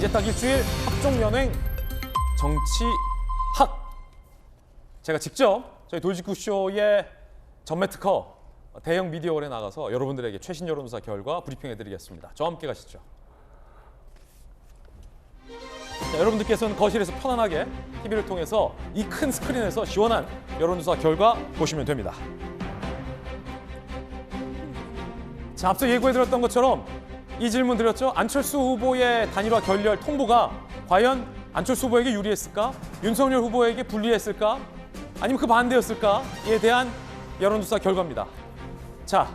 이제 딱 일주일 합종 연행 정치학. 제가 직접 저희 돌직구 쇼의 전매 특허 대형 미디어홀에 나가서 여러분들에게 최신 여론조사 결과 브리핑해드리겠습니다. 저와 함께 가시죠. 자, 여러분들께서는 거실에서 편안하게 TV를 통해서 이 큰 스크린에서 시원한 여론조사 결과 보시면 됩니다. 자, 앞서 예고해드렸던 것처럼 이 질문 드렸죠. 안철수 후보의 단일화 결렬 통보가 과연 안철수 후보에게 유리했을까? 윤석열 후보에게 불리했을까? 아니면 그 반대였을까?에 대한 여론조사 결과입니다. 자,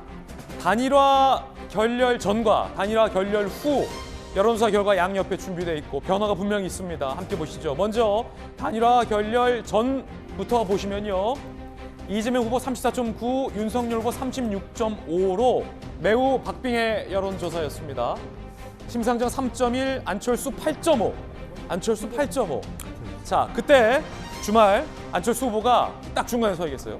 단일화 결렬 전과 단일화 결렬 후 여론조사 결과 양옆에 준비되어 있고 변화가 분명히 있습니다. 함께 보시죠. 먼저 단일화 결렬 전부터 보시면요. 이재명 후보 34.9, 윤석열 후보 36.5로 매우 박빙의 여론조사였습니다. 심상정 3.1, 안철수 8.5, 안철수 8.5. 자, 그때 주말 안철수 후보가 딱 중간에 서 있겠어요.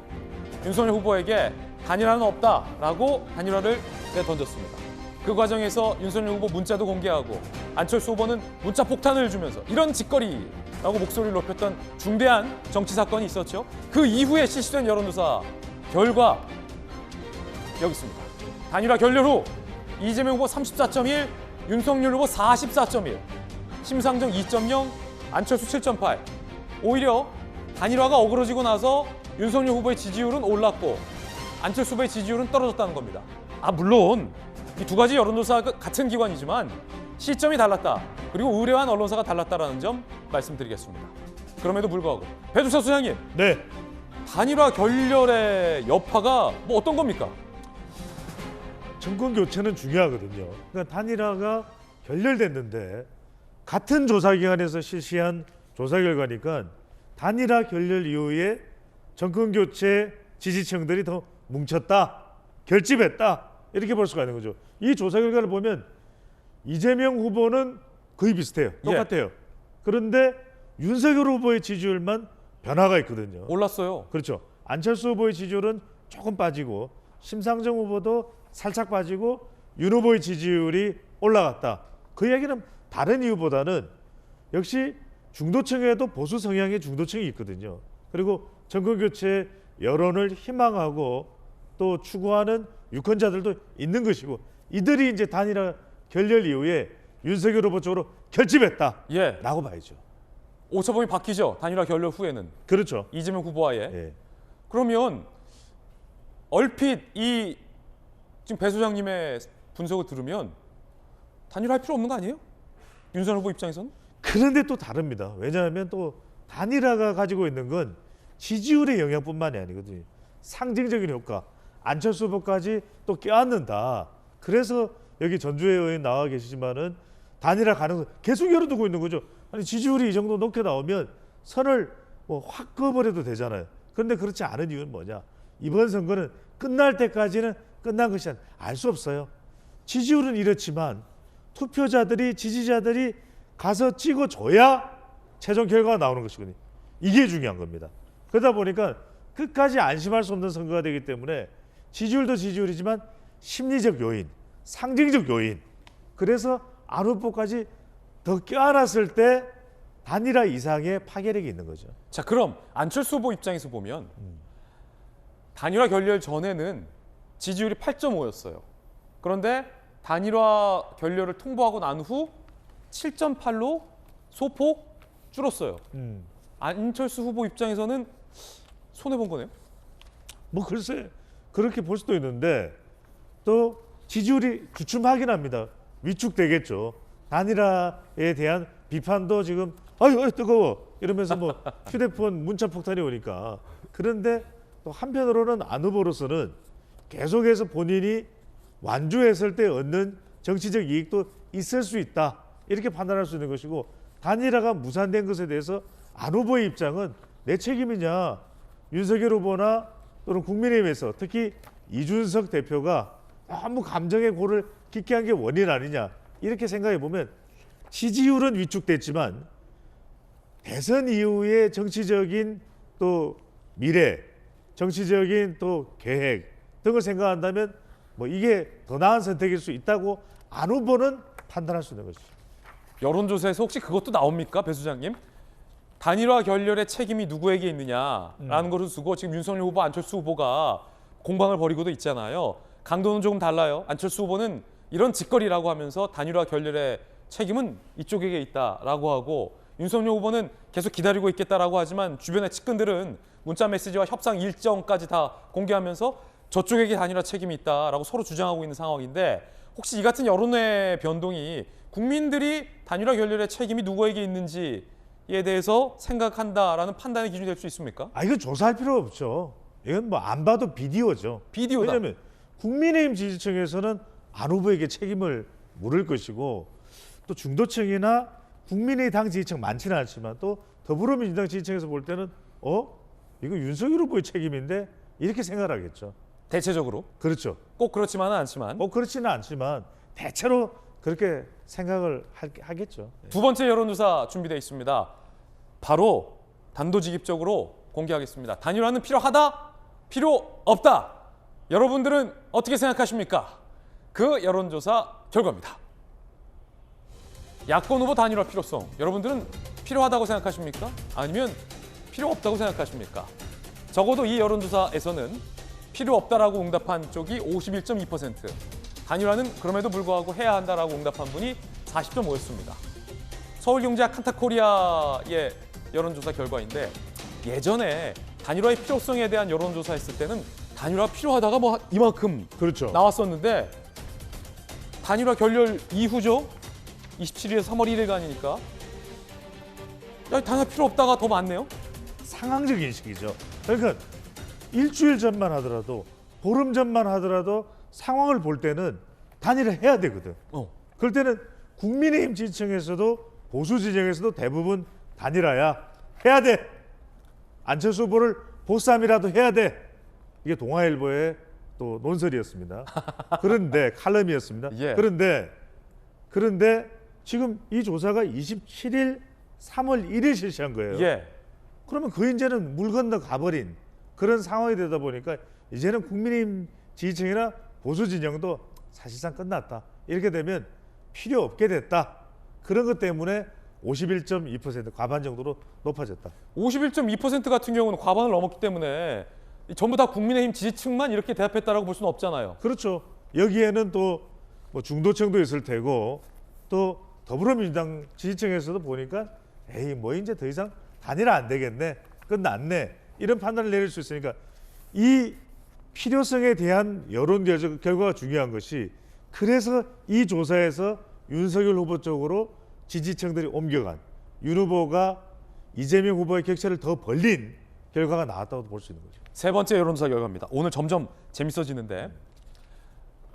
윤석열 후보에게 단일화는 없다라고 단일화를 내던졌습니다. 그 과정에서 윤석열 후보 문자도 공개하고 안철수 후보는 문자 폭탄을 주면서 이런 짓거리라고 목소리를 높였던 중대한 정치 사건이 있었죠. 그 이후에 실시된 여론조사 결과 여기 있습니다. 단일화 결렬 후 이재명 후보 34.1, 윤석열 후보 44.1, 심상정 2.0, 안철수 7.8. 오히려 단일화가 어그러지고 나서 윤석열 후보의 지지율은 올랐고 안철수 후보의 지지율은 떨어졌다는 겁니다. 아 물론 이 두 가지 여론조사가 같은 기관이지만 시점이 달랐다. 그리고 의뢰한 언론사가 달랐다라는 점 말씀드리겠습니다. 그럼에도 불구하고 배두사 소장님 네. 단일화 결렬의 여파가 뭐 어떤 겁니까? 정권 교체는 중요하거든요. 그러니까 단일화가 결렬됐는데 같은 조사기관에서 실시한 조사 결과니까 단일화 결렬 이후에 정권 교체 지지층들이 더 뭉쳤다, 결집했다 이렇게 볼 수가 있는 거죠. 이 조사 결과를 보면 이재명 후보는 거의 비슷해요, 똑같아요. 그런데 윤석열 후보의 지지율만 변화가 있거든요. 올랐어요. 그렇죠. 안철수 후보의 지지율은 조금 빠지고 심상정 후보도 살짝 빠지고 윤 후보의 지지율이 올라갔다. 그 얘기는 다른 이유보다는 역시 중도층에도 보수 성향의 중도층이 있거든요. 그리고 정권 교체 여론을 희망하고 또 추구하는 유권자들도 있는 것이고 이들이 이제 단일화 결렬 이후에 윤석열 후보 쪽으로 결집했다라고 예. 봐야죠. 오차범위 바뀌죠. 단일화 결렬 후에는 그렇죠. 이재명 후보와의 예. 그러면 얼핏 이 지금 배 소장님의 분석을 들으면 단일화할 필요 없는 거 아니에요? 윤석열 후보 입장에서는? 그런데 또 다릅니다. 왜냐하면 또 단일화가 가지고 있는 건 지지율의 영향뿐만이 아니거든요. 상징적인 효과. 안철수 후보까지 또 껴안는다. 그래서 여기 전주의 의원 나와 계시지만은 단일화 가능성 계속 열어두고 있는 거죠. 아니 지지율이 이 정도 높게 나오면 선을 뭐확 그어버려도 되잖아요. 그런데 그렇지 않은 이유는 뭐냐? 이번 선거는 끝날 때까지는 끝난 것이 알 수 없어요. 지지율은 이렇지만 투표자들이 지지자들이 가서 찍어줘야 최종 결과가 나오는 것이거든요. 이게 중요한 겁니다. 그러다 보니까 끝까지 안심할 수 없는 선거가 되기 때문에 지지율도 지지율이지만 심리적 요인, 상징적 요인. 그래서 안 후보까지 더 껴안았을 때 단일화 이상의 파괴력이 있는 거죠. 자 그럼 안철수 후보 입장에서 보면 단일화 결렬 전에는 지지율이 8.5였어요. 그런데 단일화 결렬을 통보하고 난 후 7.8로 소폭 줄었어요. 음. 안철수 후보 입장에서는 손해 본 거네요. 뭐 글쎄 그렇게 볼 수도 있는데 또 지지율이 주춤하긴 합니다. 위축되겠죠. 단일화에 대한 비판도 지금 아유, 아유 뜨거워 이러면서 뭐 휴대폰 문자 폭탄이 오니까 그런데 또 한편으로는 안 후보로서는 계속해서 본인이 완주했을 때 얻는 정치적 이익도 있을 수 있다. 이렇게 판단할 수 있는 것이고 단일화가 무산된 것에 대해서 안 후보의 입장은 내 책임이냐. 윤석열 후보나 또는 국민의힘에서 특히 이준석 대표가 너무 감정의 골을 깊게 한 게 원인 아니냐. 이렇게 생각해 보면 지지율은 위축됐지만 대선 이후의 정치적인 또 미래, 정치적인 또 계획 등을 생각한다면 뭐 이게 더 나은 선택일 수 있다고 안 후보는 판단할 수 있는 것이죠. 여론조사에서 혹시 그것도 나옵니까, 배 수장님? 단일화 결렬의 책임이 누구에게 있느냐라는 것을 두고 지금 윤석열 후보, 안철수 후보가 공방을 벌이고도 있잖아요. 강도는 조금 달라요. 안철수 후보는 이런 짓거리라고 하면서 단일화 결렬의 책임은 이쪽에게 있다라고 하고 윤석열 후보는 계속 기다리고 있겠다라고 하지만 주변의 측근들은 문자 메시지와 협상 일정까지 다 공개하면서 저쪽에게 단일화 책임이 있다라고 서로 주장하고 있는 상황인데 혹시 이 같은 여론의 변동이 국민들이 단일화 결렬의 책임이 누구에게 있는지에 대해서 생각한다라는 판단의 기준이 될 수 있습니까? 아 이건 조사할 필요 없죠. 이건 뭐 안 봐도 비디오죠. 비디오다. 왜냐하면 국민의힘 지지층에서는 안 후보에게 책임을 물을 것이고 또 중도층이나 국민의 당 지지층 많지는 않지만 또 더불어민주당 지지층에서 볼 때는 어 이거 윤석열 후보의 책임인데 이렇게 생각하겠죠. 대체적으로 그렇죠. 꼭 그렇지만은 않지만 뭐 그렇지는 않지만 대체로 그렇게 생각을 할- 하겠죠. 두 번째 여론조사 준비되어 있습니다. 바로 단도직입적으로 공개하겠습니다. 단일화는 필요하다? 필요 없다? 여러분들은 어떻게 생각하십니까? 그 여론조사 결과입니다. 야권 후보 단일화 필요성 여러분들은 필요하다고 생각하십니까? 아니면 필요 없다고 생각하십니까? 적어도 이 여론조사에서는 필요 없다라고 응답한 쪽이 51.2%, 단일화는 그럼에도 불구하고 해야 한다라고 응답한 분이 40.5였습니다. 서울경제학 칸타코리아의 여론조사 결과인데 예전에 단일화의 필요성에 대한 여론조사 했을 때는 단일화 필요하다가 뭐 이만큼 그렇죠. 나왔었는데 단일화 결렬 이후죠. 27일에서 3월 1일간이니까 야, 단일화 필요 없다가 더 많네요. 상황적 인 식이죠. 그러니까 일주일 전만 하더라도 보름 전만 하더라도 상황을 볼 때는 단일화 해야 되거든. 어. 그럴 때는 국민의힘 지지층에서도 보수 지지층에서도 대부분 단일화야 해야 돼. 안철수 후보를 보쌈이라도 해야 돼. 이게 동아일보의 또 논설이었습니다. 그런데 칼럼이었습니다. 예. 그런데 그런데 지금 이 조사가 27일 3월 1일 실시한 거예요. 예. 그러면 그 이제는 물 건너 가버린 그런 상황이 되다 보니까 이제는 국민의힘 지지층이나 보수 진영도 사실상 끝났다. 이렇게 되면 필요 없게 됐다. 그런 것 때문에 51.2% 과반 정도로 높아졌다. 51.2% 같은 경우는 과반을 넘었기 때문에 전부 다 국민의힘 지지층만 이렇게 대답했다라고 볼 수는 없잖아요. 그렇죠. 여기에는 또 뭐 중도층도 있을 테고 또 더불어민주당 지지층에서도 보니까 에이 뭐 이제 더 이상 단일화 안 되겠네 끝났네 이런 판단을 내릴 수 있으니까 이 필요성에 대한 여론 결- 결과가 중요한 것이 그래서 이 조사에서 윤석열 후보 쪽으로 지지층들이 옮겨간 윤 후보가 이재명 후보의 격차를 더 벌린 결과가 나왔다고 볼 수 있는 거죠. 세 번째 여론조사 결과입니다. 오늘 점점 재밌어지는데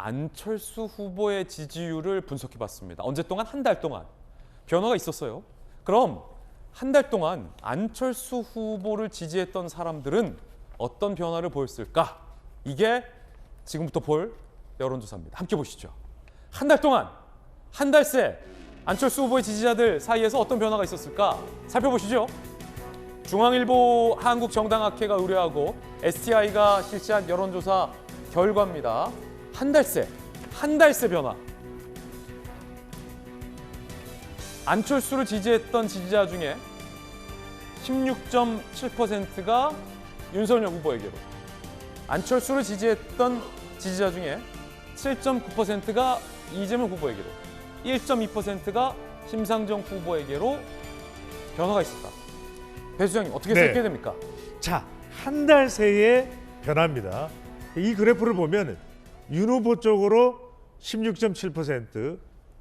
안철수 후보의 지지율을 분석해 봤습니다. 언제 동안 한 달 동안 변화가 있었어요. 그럼 한 달 동안 안철수 후보를 지지했던 사람들은 어떤 변화를 보였을까? 이게 지금부터 볼 여론조사입니다. 함께 보시죠. 한 달 동안 한 달 새 안철수 후보의 지지자들 사이에서 어떤 변화가 있었을까? 살펴보시죠. 중앙일보 한국정당학회가 의뢰하고 STI가 실시한 여론조사 결과입니다. 한 달 새, 한 달새 변화. 안철수를 지지했던 지지자 중에 16.7%가 윤석열 후보에게로, 안철수를 지지했던 지지자 중에 7.9%가 이재명 후보에게로, 1.2%가 심상정 후보에게로 변화가 있었다. 배 수장님 어떻게 네. 생각해야 됩니까? 자, 한 달 새의 변화입니다. 이 그래프를 보면 윤 후보 쪽으로 16.7%,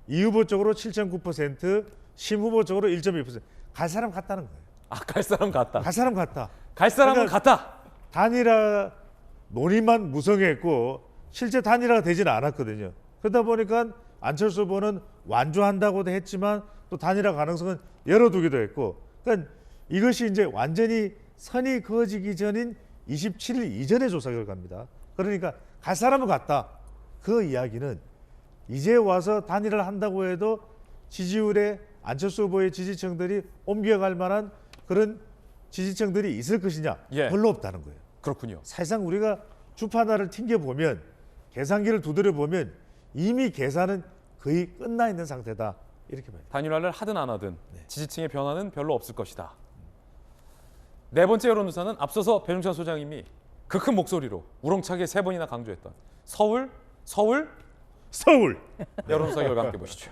이 후보 쪽으로 7.9%, 심 후보 쪽으로 1.2%갈 사람 같다는 거예요. 아, 갈 사람 같다. 갈 사람 같다. 갈 사람은 그러니까- 같다. 단일화 논의만 무성했고 실제 단일화가 되지는 않았거든요. 그러다 보니까 안철수 후보는 완주한다고도 했지만 또 단일화 가능성은 열어두기도 했고, 그러니까 이것이 이제 완전히 선이 그어지기 전인 27일 이전의 조사 결과입니다. 그러니까 갈 사람은 갔다. 그 이야기는 이제 와서 단일화를 한다고 해도 지지율에 안철수 후보의 지지층들이 옮겨갈 만한 그런 지지층들이 있을 것이냐 예. 별로 없다는 거예요. 그렇군요. 사실상 우리가 주파나를 튕겨 보면 계산기를 두드려 보면 이미 계산은 거의 끝나 있는 상태다. 이렇게 봐요. 단일화를 하든 안 하든 지지층의 변화는 별로 없을 것이다. 네 번째 여론조사는 앞서서 배종찬 소장님이 그 큰 목소리로 우렁차게 세 번이나 강조했던 서울, 서울 서울 여론조사 결과 함께 보시죠.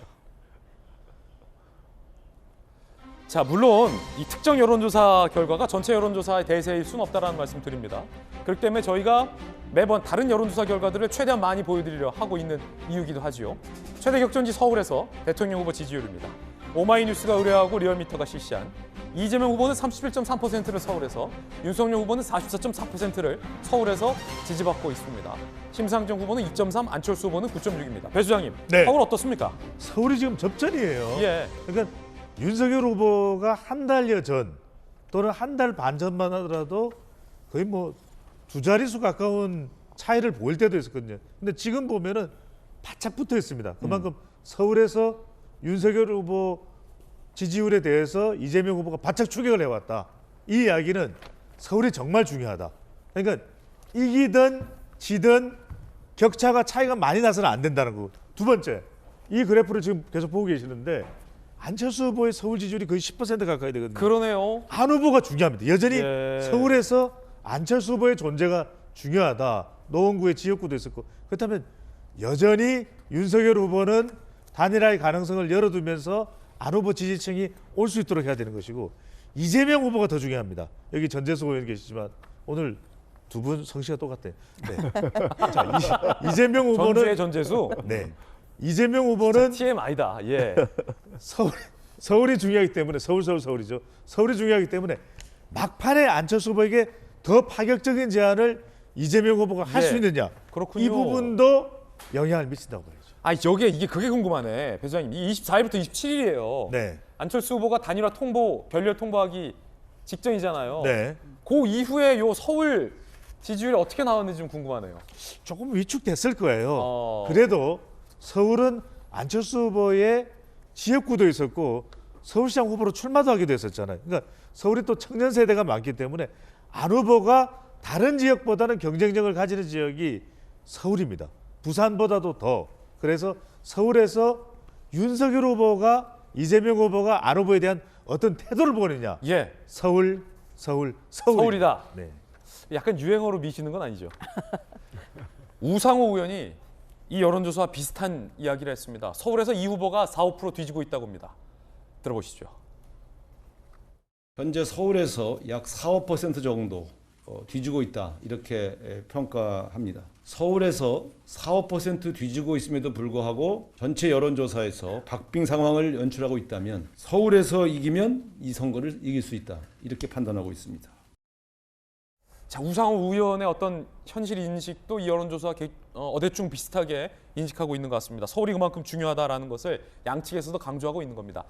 자, 물론 이 특정 여론조사 결과가 전체 여론조사의 대세일 수는 없다라는 말씀 드립니다. 그렇기 때문에 저희가 매번 다른 여론조사 결과들을 최대한 많이 보여드리려 하고 있는 이유기도 하지요. 최대 격전지 서울에서 대통령 후보 지지율입니다. 오마이뉴스가 의뢰하고 리얼미터가 실시한 이재명 후보는 31.3%를 서울에서 윤석열 후보는 44.4%를 서울에서 지지받고 있습니다. 심상정 후보는 2.3, 안철수 후보는 9.6입니다. 배 수장님, 네. 서울 어떻습니까? 서울이 지금 접전이에요. 예. 그러니까 윤석열 후보가 한 달여 전 또는 한 달 반 전만 하더라도 거의 뭐 두 자릿수 가까운 차이를 보일 때도 있었거든요. 근데 지금 보면은 바짝 붙어 있습니다. 그만큼 서울에서 윤석열 후보 지지율에 대해서 이재명 후보가 바짝 추격을 해왔다. 이 이야기는 서울이 정말 중요하다. 그러니까 이기든 지든 격차가 차이가 많이 나서는 안 된다는 거. 두 번째, 이 그래프를 지금 계속 보고 계시는데 안철수 후보의 서울 지지율이 거의 10% 가까이 되거든요. 그러네요. 안 후보가 중요합니다. 여전히 예. 서울에서 안철수 후보의 존재가 중요하다. 노원구의 지역구도 있었고 그렇다면 여전히 윤석열 후보는 단일화의 가능성을 열어두면서 안 후보 지지층이 올 수 있도록 해야 되는 것이고 이재명 후보가 더 중요합니다. 여기 전재수 의원 계시지만 오늘 두 분 성씨가 똑같대. 네. 자 이, 이재명 후보는 전주의 전재수. 네 이재명 후보는 TMI다. 예. 서울 서울이 중요하기 때문에 서울 서울 서울이죠. 서울이 중요하기 때문에 막판에 안철수 후보에게 더 파격적인 제안을 이재명 후보가 할수 예, 있느냐 그렇군요. 이 부분도 영향을 미친다고 봐야죠. 아, 여기에 이게 그게 궁금하네. 배 수장님. 이 24일부터 27일이에요. 네, 안철수 후보가 단일화 통보, 결렬 통보하기 직전이잖아요. 네, 그 이후에 요 서울 지지율이 어떻게 나왔는지 좀 궁금하네요. 조금 위축됐을 거예요. 어. 그래도 서울은 안철수 후보의 지역구도 있었고 서울시장 후보로 출마도 하기도 했었잖아요. 그러니까 서울이 또 청년 세대가 많기 때문에 안 후보가 다른 지역보다는 경쟁력을 가지는 지역이 서울입니다. 부산보다도 더. 그래서 서울에서 윤석열 후보가 이재명 후보가 안 후보에 대한 어떤 태도를 보느냐. 예. 서울, 서울, 서울. 서울이다. 네. 약간 유행어로 미시는 건 아니죠. 우상호 의원이 이 여론조사와 비슷한 이야기를 했습니다. 서울에서 이 후보가 4, 5% 뒤지고 있다고 합니다. 들어보시죠. 현재 서울에서 약 4, 5% 정도 어, 뒤지고 있다 이렇게 에, 평가합니다. 서울에서 4, 5% 뒤지고 있음에도 불구하고 전체 여론조사에서 박빙 상황을 연출하고 있다면 서울에서 이기면 이 선거를 이길 수 있다 이렇게 판단하고 있습니다. 자 우상호 의원의 어떤 현실 인식도 이 여론조사와 개- 어, 어대충 비슷하게 인식하고 있는 것 같습니다. 서울이 그만큼 중요하다라는 것을 양측에서도 강조하고 있는 겁니다.